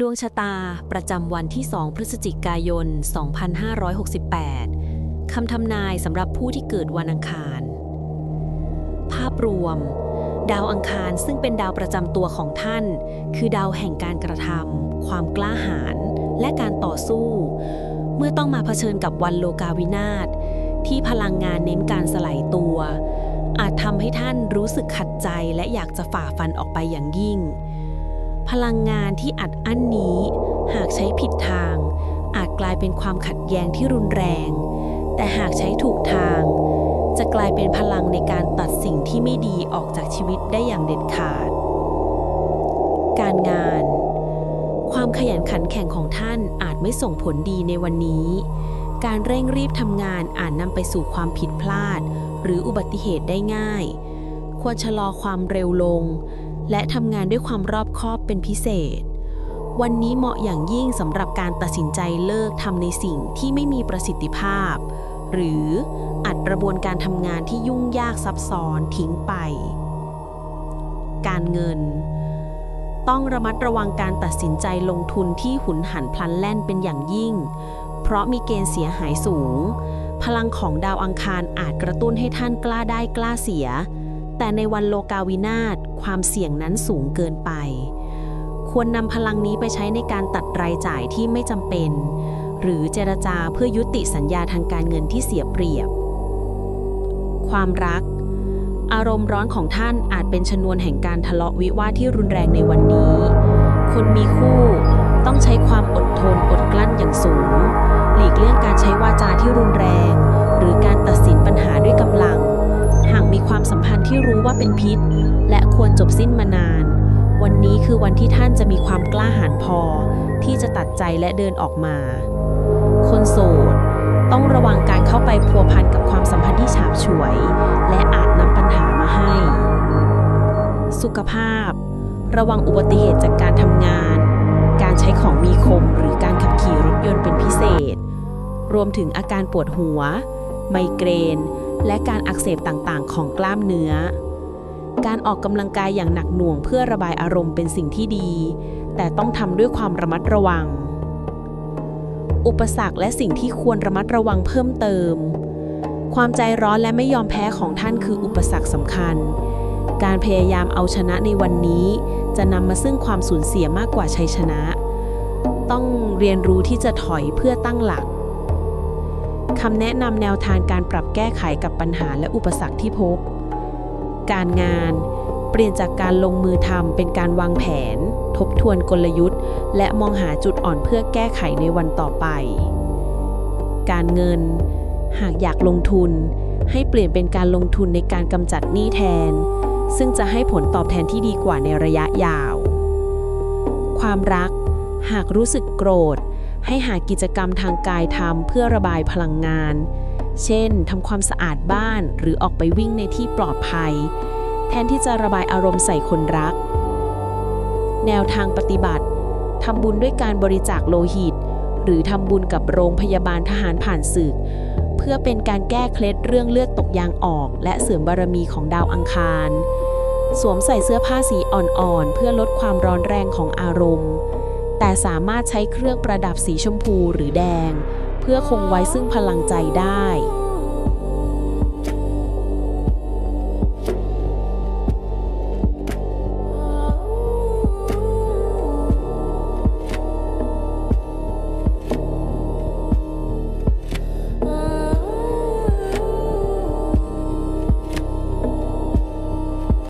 ดวงชะตาประจำวันที่ 2 พฤศจิกายน 2568 คำทำนายสำหรับผู้ที่เกิดวันอังคาร ภาพรวม ดาวอังคารซึ่งเป็นดาวประจำตัวของท่าน คือดาวแห่งการกระทำความกล้าหาญและการต่อสู้ เมื่อต้องมาเผชิญกับวันโลกาวินาศที่พลังงานเน้นการสลายตัว อาจทำให้ท่านรู้สึกขัดใจและอยากจะฝ่าฟันออกไปอย่างยิ่ง พลังงานที่อัดอั้นนี้ หากใช้ผิดทาง อาจกลายเป็นความขัดแย้งที่รุนแรง แต่หากใช้ถูกทาง จะกลายเป็นพลังในการตัดสิ่งที่ไม่ดีออกจากชีวิตได้อย่างเด็ดขาด การงาน ความขยันขันแข็งของท่านอาจไม่ส่งผลดีในวันนี้ การเร่งรีบทำงานอาจนำไปสู่ความผิดพลาด หรืออุบัติเหตุได้ง่าย ควรชะลอความเร็วลง และทำงานด้วยความรอบคอบเป็นพิเศษ วันนี้เหมาะอย่างยิ่งสำหรับการตัดสินใจเลิกทำในสิ่งที่ไม่มีประสิทธิภาพ หรืออัดกระบวนการทำงานที่ยุ่งยากซับซ้อนทิ้งไป การเงิน ต้องระมัดระวังการตัดสินใจลงทุนที่หุนหันพลันแล่นเป็นอย่างยิ่ง เพราะมีเกณฑ์เสียหายสูง พลังของดาวอังคารอาจกระตุ้นให้ท่านกล้าได้กล้าเสีย แต่ในวันโลกาวินาศความเสี่ยงนั้นสูงเกินไป ควรนำพลังนี้ไปใช้ในการตัดรายจ่ายที่ไม่จำเป็น หรือเจรจาเพื่อยุติสัญญาทางการเงินที่เสียเปรียบ ความรัก อารมณ์ร้อนของท่านอาจเป็นชนวนแห่งการทะเลาะวิวาทที่รุนแรงในวันนี้ คนมีคู่ต้องใช้ความอดทนอดกลั้นอย่างสูง หลีกเลี่ยงการใช้วาจาที่รุนแรง ว่าเป็นพิษ และควรจบสิ้นมานาน วันนี้คือวันที่ท่านจะมีความกล้าหาญพอ ที่จะตัดใจและเดินออกมา คนโสดต้องระวังการเข้าไปพัวพันกับความสัมพันธ์ที่ฉาบฉวย และอาจนำปัญหามาให้ สุขภาพ ระวังอุบัติเหตุจากการทำงาน การใช้ของมีคมหรือการขับขี่รถยนต์เป็นพิเศษ รวมถึงอาการปวดหัว ไมเกรน และการอักเสบต่างๆ ของกล้ามเนื้อ การออกกำลังกายอย่างหนักหน่วงเพื่อระบายอารมณ์เป็นสิ่งที่ดี แต่ต้องทำด้วยความระมัดระวัง อุปสรรคและสิ่งที่ควรระมัดระวังเพิ่มเติม ความใจร้อนและไม่ยอมแพ้ของท่านคืออุปสรรคสำคัญ การพยายามเอาชนะในวันนี้ จะนำมาซึ่งความสูญเสียมากกว่าชัยชนะ ต้องเรียนรู้ที่จะถอยเพื่อตั้งหลักคำแนะนำแนวทางการปรับแก้ไขกับปัญหาและอุปสรรคที่พบ การงาน เปลี่ยนจากการลงมือทำเป็นการวางแผน ทบทวนกลยุทธ์ และมองหาจุดอ่อนเพื่อแก้ไขในวันต่อไป การเงิน หากอยากลงทุน ให้เปลี่ยนเป็นการลงทุนในการกำจัดหนี้แทน ซึ่งจะให้ผลตอบแทนที่ดีกว่าในระยะยาว ความรัก หากรู้สึกโกรธ ให้หากิจกรรมทางกายทำเพื่อระบายพลังงาน เช่นทำความสะอาดบ้านหรือออกไปวิ่งในที่ปลอดภัย แทนที่จะระบายอารมณ์ใส่คนรัก แนวทางปฏิบัติทำบุญด้วยการบริจาคโลหิต หรือทำบุญกับโรงพยาบาลทหารผ่านศึก เพื่อเป็นการแก้เคล็ดเรื่องเลือดตกยางออก และเสริมบารมีของดาวอังคาร สวมใส่เสื้อผ้าสีอ่อนๆ เพื่อลดความร้อนแรงของอารมณ์ แต่สามารถใช้เครื่องประดับสีชมพูหรือแดง พื่อคงไว้ซึ่งพลังใจได้